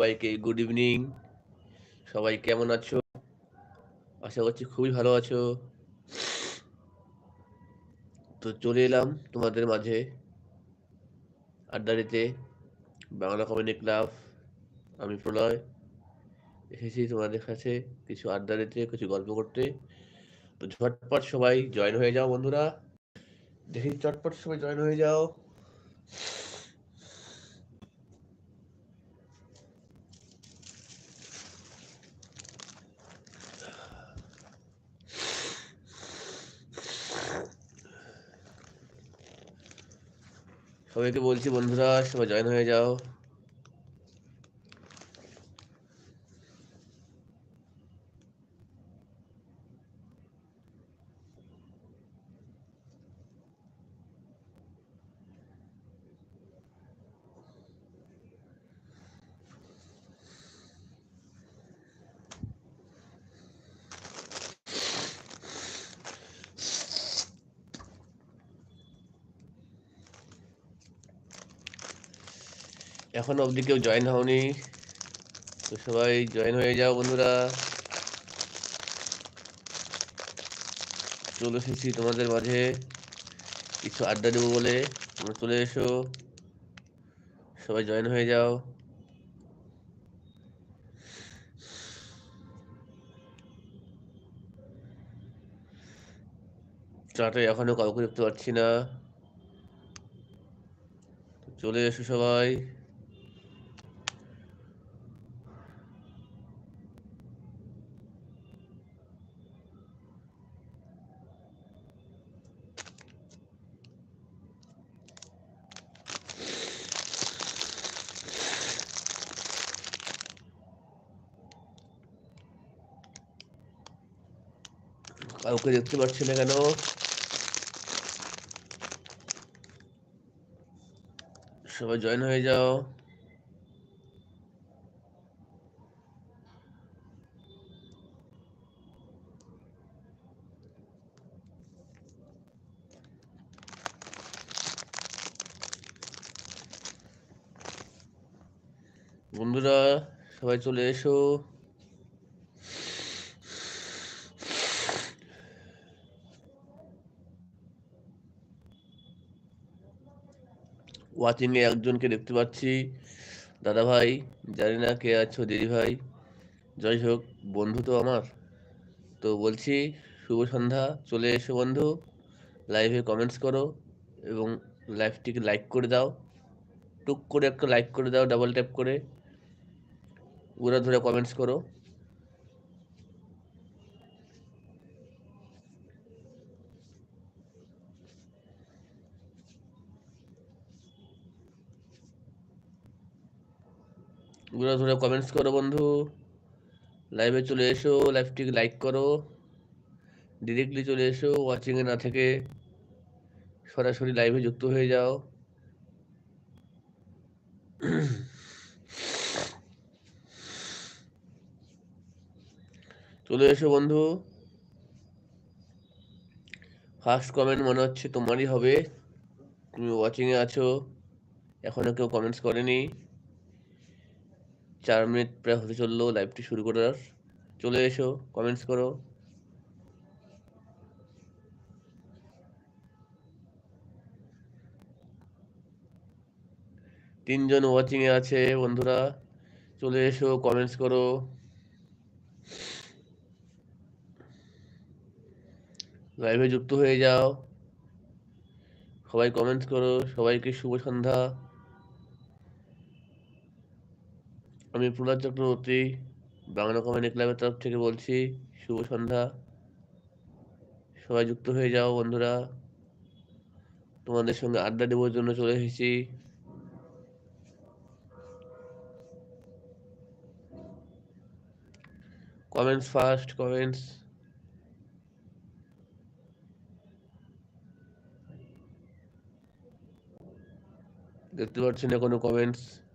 সবাইকে good evening সবাই কেমন আছো? আশা করছি খুবই ভালো আছো। তো চলে এলাম তোমাদের মাঝে আড্ডা দিতে বাংলা কমেডি ক্লাব আমি প্রলয়। এসেছি তোমাদের কাছে কিছু আড্ডা দিতে কিছু গল্প করতে। তো ঝটপট সবাই জয়েন হয়ে যাও বন্ধুরা। দেখি চটপট সবাই জয়েন হয়ে যাও। সবাইকে বলছি বন্ধুরা সবাই জয়েন হয়ে যাও। এখন অবধি কেউ জয়েন হওনি। তো সবাই জয়েন হয়ে যাও বন্ধুরা। চলে এসেছি তোমাদের মাঝে। কিছু আড্ডা দেবো বলে। তোমরা চলে এসো। সবাই জয়েন হয়ে যাও। চাটে এখনও কাউকে দেখতে পাচ্ছি না। চলে এসো সবাই। কাউকে দেখতে পাচ্ছি না কেন সবাই জয়েন হয়ে যাও। বন্ধুরা সবাই চলে এসো। ওয়াচিংয়ে একজনকে দেখতে পাচ্ছি। দাদা ভাই, জানি না কে আছো, দিদি ভাই। যাই হোক, বন্ধু তো আমার। তো বলছি, শুভ সন্ধ্যা, চলে এসো বন্ধু। লাইভে কমেন্টস করো এবং লাইভটিকে লাইক করে দাও। টুক করে একটা লাইক করে দাও ডাবল ট্যাপ করে। উড়া ধরে কমেন্টস করো। ঘুরে ধরে কমেন্টস করো বন্ধু। লাইভে চলে এসো লাইভটিকে লাইক করো। ডিরেক্টলি চলে এসো ওয়াচিংয়ে না থেকে সরাসরি লাইভে যুক্ত হয়ে যাও। চলে এসো বন্ধু। ফার্স্ট কমেন্ট মনে হচ্ছে তোমারই হবে। তুমি ওয়াচিংয়ে আছো, এখনও কেউ কমেন্টস করেনি। চার মিনিট প্রায় হতে চলল লাইভটি শুরু করার। চলে এসো কমেন্টস করো। তিনজন ওয়াচিংয়ে আছে, বন্ধুরা। চলে এসো কমেন্টস করো। লাইভে যুক্ত হয়ে যাও। সবাই কমেন্টস করো, সবাইকে শুভ সন্ধ্যা। আমি প্রহ্লাদ চক্রবর্তী, বাংলা কমেডি ক্লাবের তরফ থেকে বলছি, শুভ সন্ধ্যা। সবাই যুক্ত হয়ে যাও বন্ধুরা। তোমাদের সঙ্গে আড্ডা দেওয়ার জন্য চলে এসেছি। Comments first, comments. দেখতে পাচ্ছি না কোনো কমেন্টস।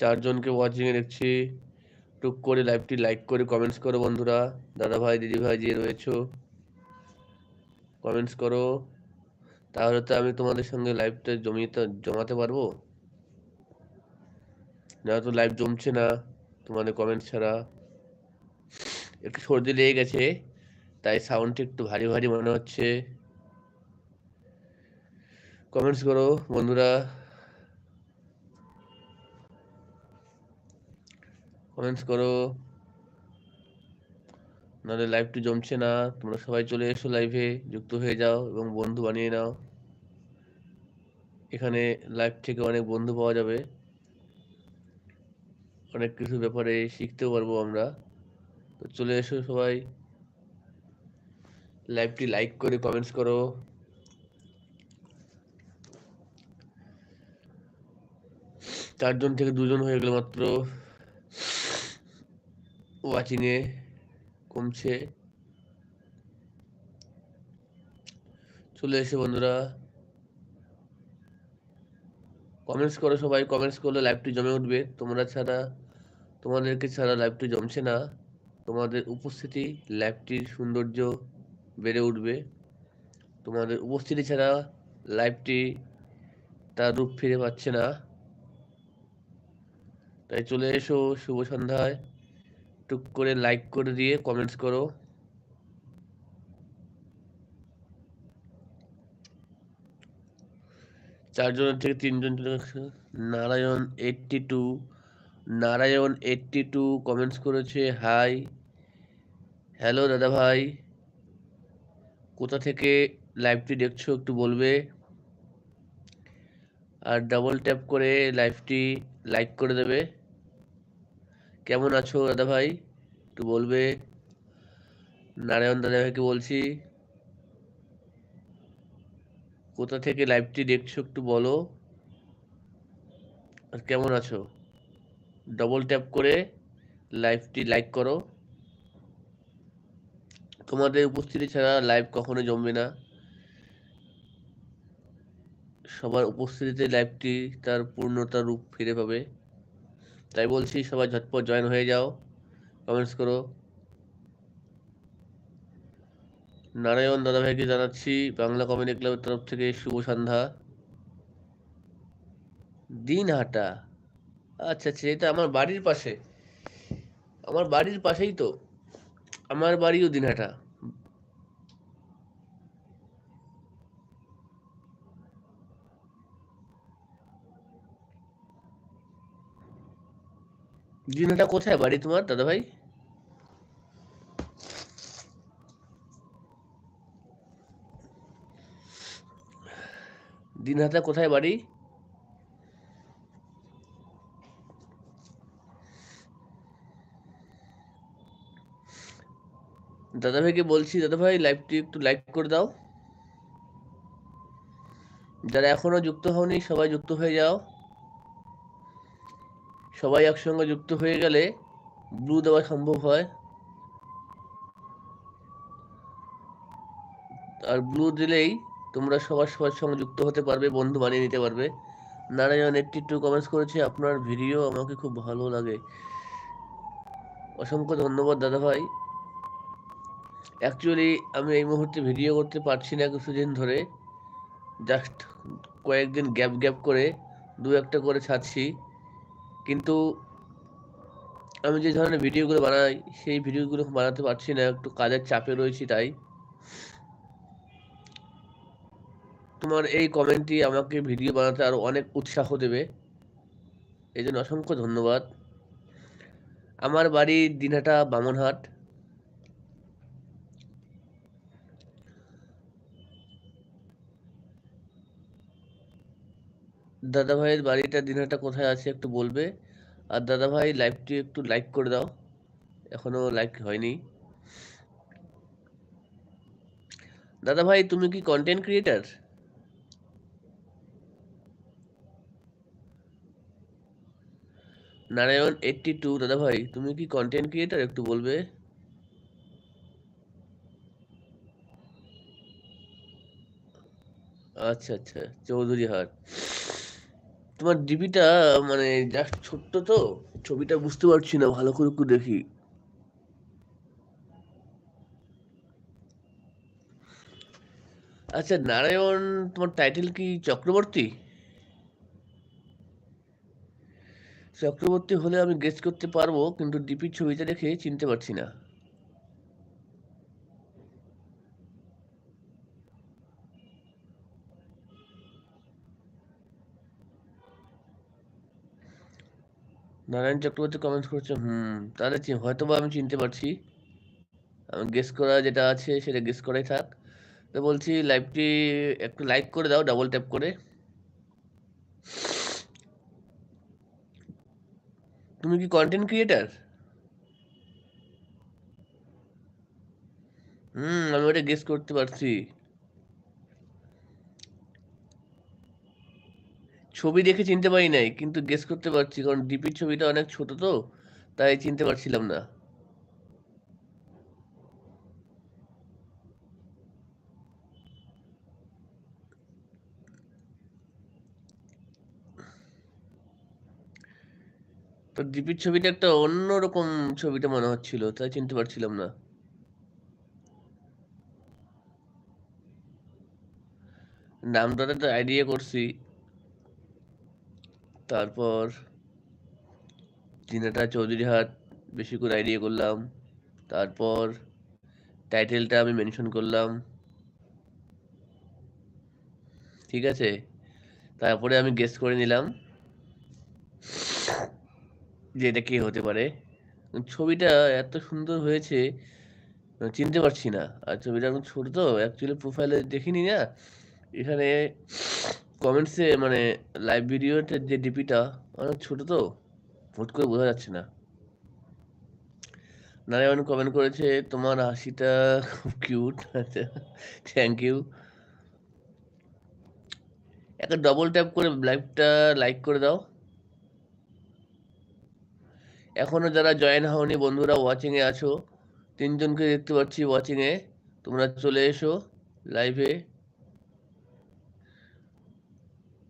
চারজনকে ওয়াচিংয়ে দেখছি। টুক করে লাইভটি লাইক করে কমেন্টস করো বন্ধুরা। দাদা ভাই দিদি ভাই যে রয়েছো কমেন্টস করো। তাহলে তো আমি তোমাদের সঙ্গে লাইভটা জমিয়ে জমাতে পারব। যারা তো লাইভ জমছে না তোমাদের কমেন্ট ছাড়া। একটু সর্দি লেগে গেছে, তাই সাউন্ডটা একটু ভারী ভারী মনে হচ্ছে। কমেন্টস করো বন্ধুরা। কমেন্টস করো। নাহলে লাইভটি জমছে না। তোমরা সবাই চলে এসো লাইভে যুক্ত হয়ে যাও এবং বন্ধু বানিয়ে নাও। এখানে লাইভ থেকে অনেক বন্ধু পাওয়া যাবে। অনেক কিছু ব্যাপারে শিখতেও পারব আমরা। তো চলে এসো সবাই। লাইভটি লাইক করে কমেন্টস করো। চারজন থেকে দুজন হয়ে গেল মাত্র। ওয়াচিংয়ে কমছে। চলে এসে বন্ধুরা। কমেন্টস করো সবাই কমেন্টস করলে লাইভটি জমে উঠবে। তোমরা ছাড়া, তোমাদেরকে ছাড়া লাইভটি জমছে না। তোমাদের উপস্থিতি লাইভটির সৌন্দর্য বেড়ে উঠবে। তোমাদের উপস্থিতি ছাড়া লাইভটি তার রূপ ফিরে পাচ্ছে না। তাই চলে এসো, শুভ সন্ধ্যায়। টুক করে লাইক করে দিয়ে কমেন্টস করো। চারজনের থেকে তিনজন Narayan eighty two Narayan eighty two comments করেছে হাই হ্যালো দাদা ভাই, কোথা থেকে লাইভটি দেখছ একটু বলবে? আর ডাবল ট্যাপ করে লাইভটি লাইক করে দেবে। কেমন আছো দাদা ভাই? একটু বলবে? নারায়ণ দাদা ভাইকে বলছি। কোথা থেকে লাইভটি দেখছ একটু বলো। আর কেমন আছো? ডবল ট্যাপ করে লাইভটি লাইক করো। তোমাদের উপস্থিতি ছাড়া লাইভ কখনো জমবে না। সবার উপস্থিতিতে লাইভটি তার পূর্ণতা রূপ ফিরে পাবে। তাই বলছি, সবাই ঝটপট জয়েন হয়ে যাও। কমেন্টস করো। নারায়ণ দাদাভাইকে জানাচ্ছি, বাংলা কমেডি ক্লাবের তরফ থেকে শুভ সন্ধ্যা। দিনহাটা। আচ্ছা আচ্ছা এটা আমার বাড়ির পাশে। আমার বাড়ির পাশেই তো। আমার বাড়িও দিনহাটা। দিনহাটা কোথায়? বাড়ি তোমার দাদা ভাই দিনহাটা কোথায় বাড়ি? দাদা ভাইকে বলছি দাদা ভাই লাইভটি একটু লাইক করে দাও। যারা এখনও যুক্ত হওনি, সবাই যুক্ত হয়ে যাও। সবাই একসঙ্গে যুক্ত হয়ে গেলে ব্লু দেওয়া সম্ভব হয়। আর ব্লু দিলেই তোমরা সবার সবার সঙ্গে যুক্ত হতে পারবে, বন্ধু বানিয়ে নিতে পারবে। নারায়ণ একটি টু কমেন্টস করেছে, আপনার ভিডিও আমাকে খুব ভালো লাগে। অসংখ্য ধন্যবাদ দাদা ভাই। অ্যাকচুয়ালি আমি এই মুহূর্তে ভিডিও করতে পারছি না কিছুদিন ধরে। জাস্ট কয়েকদিন গ্যাপ গ্যাপ করে দু একটা করে ছাড়ছি। কিন্তু আমি যে ধরনের ভিডিওগুলো বানাই, সেই ভিডিওগুলো বানাতে পারছি না, একটু কাজের চাপে রয়েছি তাই। তোমার এই কমেন্টটি আমাকে ভিডিও বানাতে আরও অনেক উৎসাহ দেবে। এই জন্য অসংখ্য ধন্যবাদ। আমার বাড়ি দিনহাটা বামনহাট। দাদা ভাইয়ের বাড়িটা দিনহাটা কোথায় আছে একটু বলবে? আর দাদা ভাই লাইভটি একটু লাইক করে দাও। এখনও লাইক হয়নি। দাদা ভাই তুমি কি content creator Narayan eighty two দাদা ভাই তুমি কি কন্টেন্ট ক্রিয়েটার একটু বলবে। আচ্ছা আচ্ছা চৌধুরী হাট। তোমার ডিপিটা মানে জাস্ট ছোট্ট তো, ছবিটা বুঝতে পারছি না, ভালো করে একটু দেখি। আচ্ছা নারায়ণ, তোমার টাইটেল কি চক্রবর্তী? চক্রবর্তী হলে আমি গেস করতে পারব, কিন্তু ডিপির ছবিটা দেখে চিনতে পারছি না। নারায়ণ চক্রবর্তী কমেন্ট করছে হুম, তাহলে হয়তো বা আমি চিনতে পারছি। আমি গেস করা যেটা আছে সেটা গেস করাই থাক। তো বলছি লাইভটি একটু লাইক করে দাও ডাবল ট্যাপ করে। তুমি কি কন্টেন্ট ক্রিয়েটার হুম, আমি ওটা গেস করতে পারছি। ছবি দেখে চিনতে পারি নাই, কিন্তু গেস করতে পারছি, কারণ ডিপির ছবিটা অনেক ছোট তো, তাই চিনতে পারছিলাম না। তো ডিপির ছবিটা একটা অন্যরকম ছবিটা মনে হচ্ছিল, তাই চিনতে পারছিলাম না। নামটা তো আইডিয়া করছি। তারপর জিনাটা চৌধুরী হাট বেশি করে আইডিয়া করলাম। তারপর টাইটেলটা আমি মেনশন করলাম। ঠিক আছে? তারপরে আমি গেস করে নিলাম যে এটা কে হতে পারে। ছবিটা এত সুন্দর হয়েছে চিনতে পারছি না। আর ছবিটা এখন ছোট তো অ্যাকচুয়ালি প্রোফাইলে দেখিনি না। এখানে কমেন্টসে মানে লাইভ ভিডিওতে যে ডিপিটা অনেক ছোট তো, হুট করে বোঝা যাচ্ছে না। নারায়ণ কমেন্ট করেছে, তোমার হাসিটা খুব কিউট আচ্ছা থ্যাংক ইউ একটা ডবল ট্যাপ করে লাইভটা লাইক করে দাও। এখনও যারা জয়েন হওনি, বন্ধুরা ওয়াচিংয়ে আছো। তিনজনকে দেখতে পাচ্ছি ওয়াচিংয়ে তোমরা চলে এসো লাইভে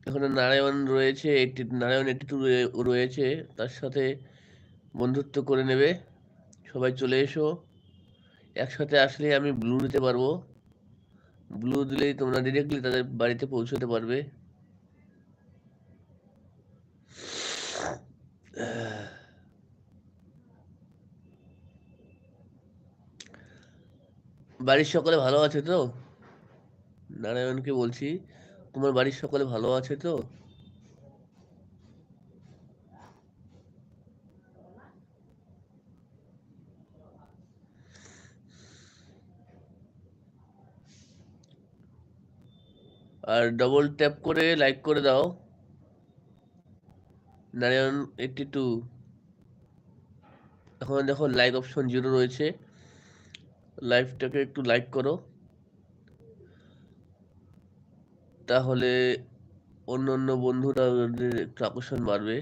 এখানে নারায়ণ রয়েছে এইটি নারায়ণ এইটি টু রয়েছে, তার সাথে বন্ধুত্ব করে নেবে। সবাই চলে এসো। একসাথে আসলে আমি ব্লু দিতে পারব। ব্লু দিলেই তোমরা ডিরেক্টলি তাদের বাড়িতে পৌঁছতে পারবে। বাড়ির সকলে ভালো আছে তো? নারায়ণকে বলছি। তোমার বাড়ির সকলে ভালো আছে তো? আর ডবল ট্যাপ করে লাইক করে দাও। নারায়ণ এইটটি টু এখন দেখো লাইক অপশন জিরো রয়েছে। লাইভটাকে একটু লাইক করো। তাহলে অন্য অন্য বন্ধুরা একটু আকর্ষণ বাড়বে।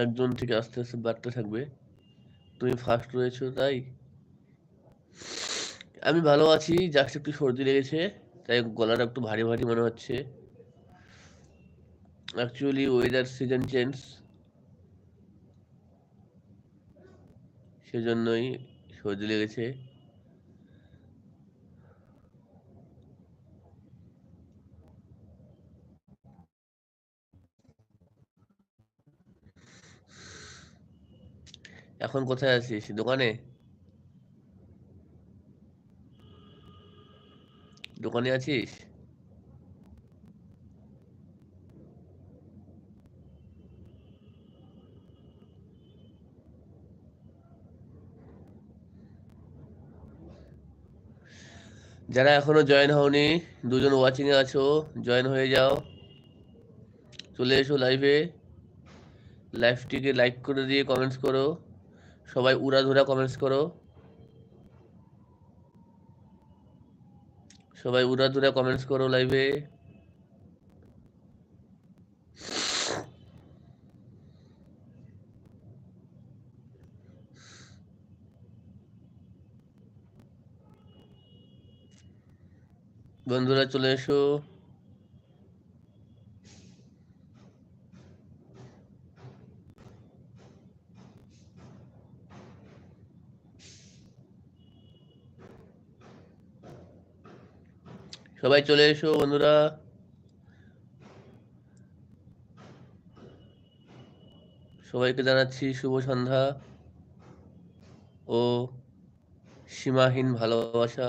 একজন থেকে আস্তে আস্তে বাড়তে থাকবে। তুমি ফার্স্ট রয়েছো, তাই? আমি ভালো আছি জাস্ট একটু সর্দি লেগেছে, তাই গলাটা একটু ভারী ভারী মনে হচ্ছে। অ্যাকচুয়ালি ওয়েদার সিজন চেঞ্জ সেজন্যই সর্দি লেগেছে। এখন কোথায় আছিস? দোকানে? দোকানে আছিস? যারা এখনও জয়েন হওনি, দুজন ওয়াচিং এ আছো জয়েন হয়ে যাও। চলে এসো লাইভে লাইভটিকে লাইক করে দিয়ে কমেন্টস করো। সবাই উড়াধুরা কমেন্টস করো। সবাই উড়াধুরা কমেন্টস করো লাইভে বন্ধুরা চলে এসো। সবাই চলে এসো, বন্ধুরা। সবাইকে জানাচ্ছি শুভ সন্ধ্যা ও সীমাহীন ভালোবাসা।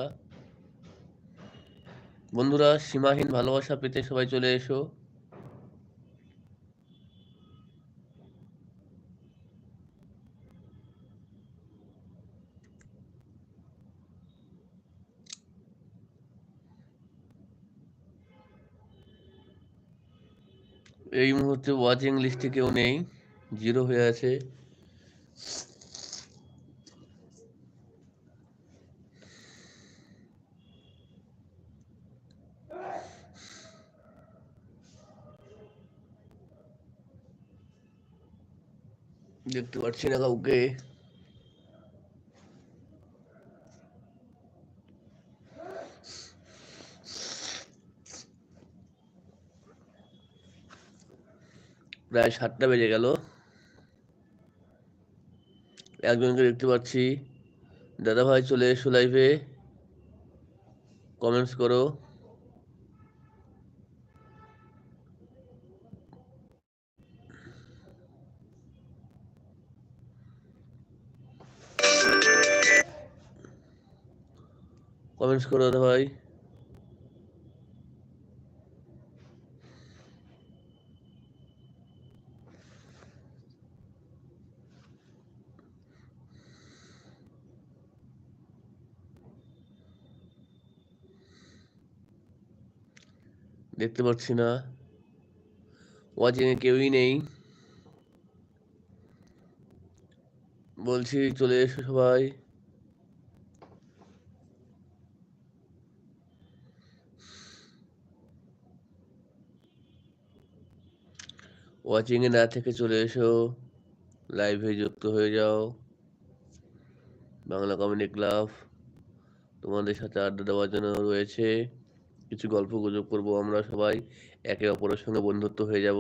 বন্ধুরা, সীমাহীন ভালোবাসা পেতে সবাই চলে এসো। এই মুহূর্তে ওয়াচিং লিস্টে কেউ নেই জিরো হয়ে আছে। দেখতে পাচ্ছি না কাউকে। প্রায় সাতটা বেজে গেল। একজনকে দেখতে পাচ্ছি। দাদা ভাই চলে এসো লাইভে কমেন্টস করো। কমেন্টস করো দাদা ভাই দেখতে পাচ্ছি না। ওয়াচিং এ কেউই নেই। বলছি, চলে এসো সবাই। ওয়াচিং এ না থেকে চলে এসো। লাইভে যুক্ত হয়ে যাও। বাংলা কমেডি ক্লাব তোমাদের সাথে আড্ডা দেওয়ার জন্য রয়েছে। কিছু গল্প গুজব করব, আমরা সবাই একে অপরের সঙ্গে বন্ধুত্ব হয়ে যাব।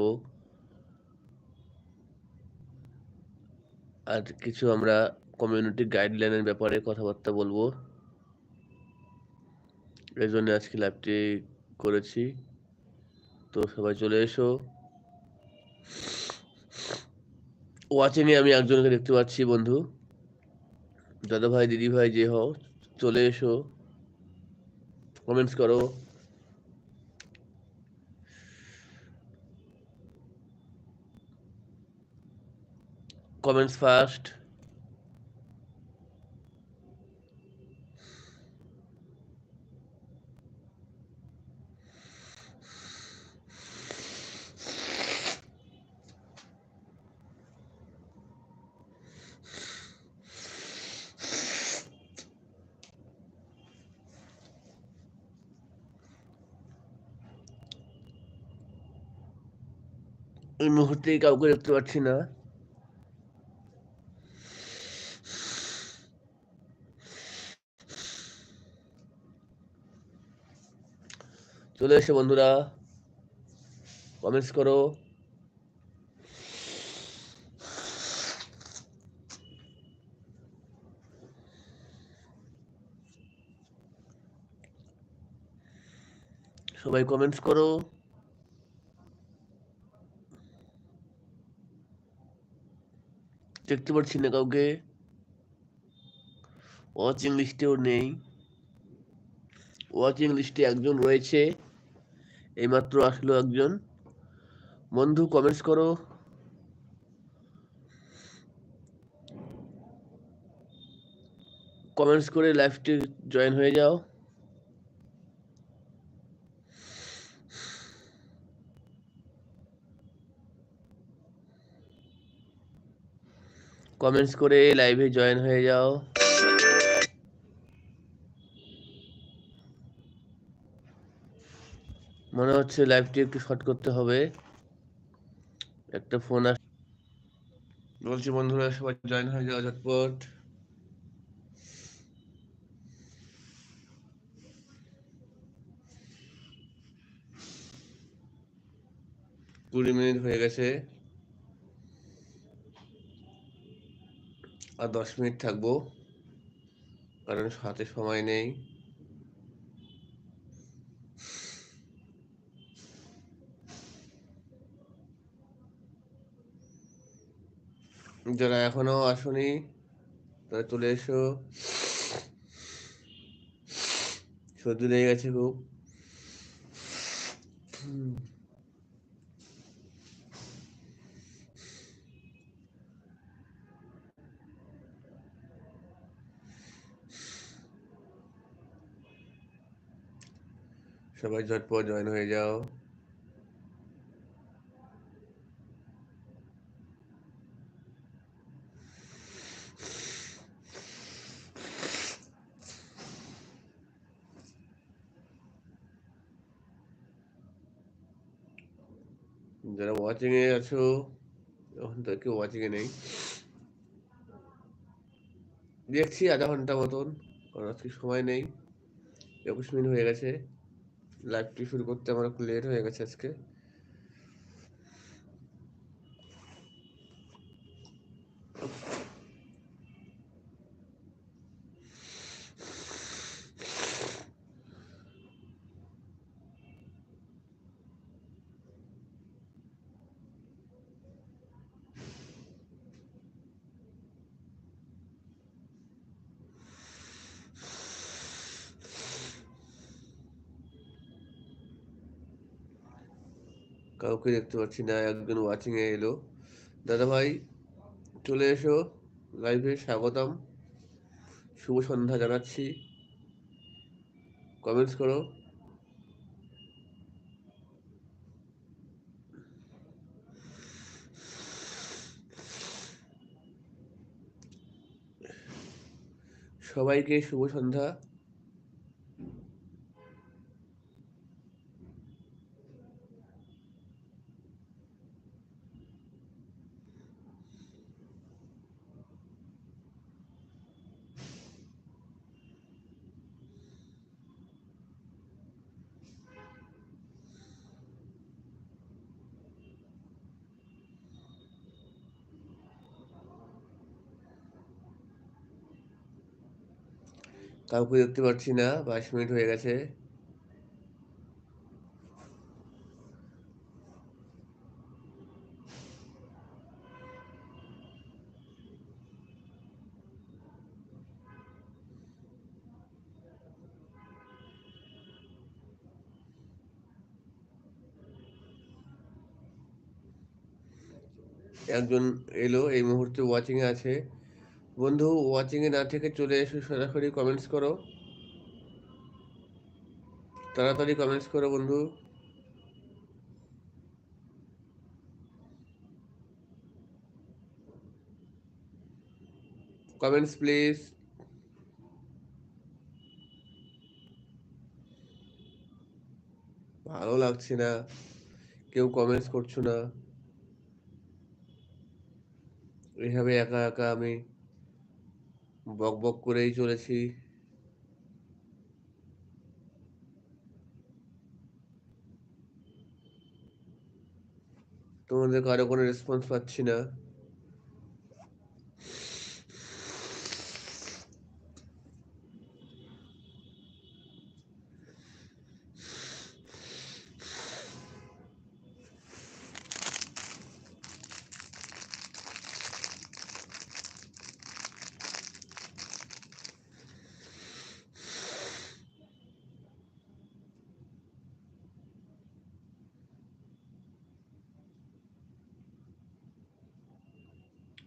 আর কিছু আমরা কমিউনিটি গাইডলাইনের ব্যাপারে কথাবার্তা বলব। এই জন্য আজকে লাইভটি করেছি। তো সবাই চলে এসো। ওয়াচিংয়ে আমি একজনকে দেখতে পাচ্ছি, বন্ধু। দাদা ভাই দিদি ভাই যে হও, চলে এসো। কমেন্টস করো। Comments first. এই মুহূর্তে কাউকে দেখতে পাচ্ছি না। চলে এসে বন্ধুরা। কমেন্টস করো। সবাই কমেন্টস করো। দেখতে পাচ্ছি না কাউকে। ওয়াচিং লিস্টেও নেই। ওয়াচিং লিস্টে একজন রয়েছে। এইমাত্র আসলো একজন। বন্ধু কমেন্টস করো। কমেন্টস করে লাইভটি জয়েন হয়ে যাও। কমেন্টস করে লাইভে জয়েন হয়ে যাও। মনে হচ্ছে লাইভটি একটু শর্ট করতে হবে। একটা ফোন বলছি বন্ধুরা, সবাই জয়েন হয়ে যাওয়া ঝটপট। কুড়ি মিনিট হয়ে গেছে। আর দশ মিনিট থাকব, কারণ হাতে সময় নেই। যারা এখনও আসনি, তারা চলে এসো। সর্দি লেগে গেছে খুব। সবাই ঝটপট জয়েন হয়ে যাও। যারা ওয়াচিং এ আছো এখন তো কেউ ওয়াচিং এ নেই দেখছি আধা ঘণ্টা মতন কারণ আজকে সময় নেই একুশ মিনিট হয়ে গেছে লাইভটি শুরু করতে আমার একটু লেট হয়ে গেছে আজকে কাউকে দেখতে পাচ্ছি না, একজন ওয়াচিংয়ে এলো। দাদা ভাই চলে এসো লাইভে স্বাগতম। শুভ সন্ধ্যা জানাচ্ছি। কমেন্টস করো। সবাইকে শুভ সন্ধ্যা। কাউকে দেখতে পাচ্ছি না বাইশ মিনিট হয়ে গেছে। একজন এলো এই মুহূর্তে ওয়াচিংয়ে আছে। বন্ধু ওয়াচিংয়ে না থেকে চলে এসে সরাসরি কমেন্টস করো। তাড়াতাড়ি কমেন্টস করো বন্ধু। কমেন্টস প্লিজ ভালো লাগছে না। কেউ কমেন্টস করছ না। এইভাবে একা একা আমি বক বক করেই চলেছি। তোমাদের কারও কোনো রেসপন্স পাচ্ছি না।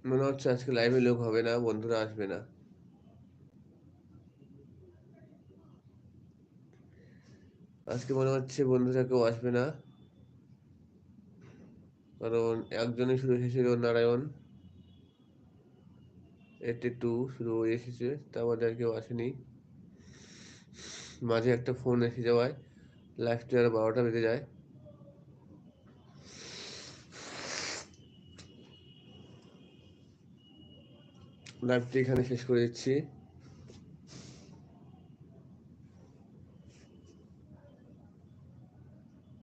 মনে হচ্ছে আজকে লাইভে লোক হবে না, বন্ধুরা আসবে না। আজকে মনে হচ্ছে বন্ধুরা কেউ আসবে না। কারণ একজনই শুধু এসেছিল নারায়ণ। এটি টু ওই এসেছে তা আমাদের কেউ আসেনি। মাঝে একটা ফোন এসে যাওয়ায় লাইফটি আর বারোটা বেজে যায়। লাইভটি এখানে শেষ করে দিচ্ছি।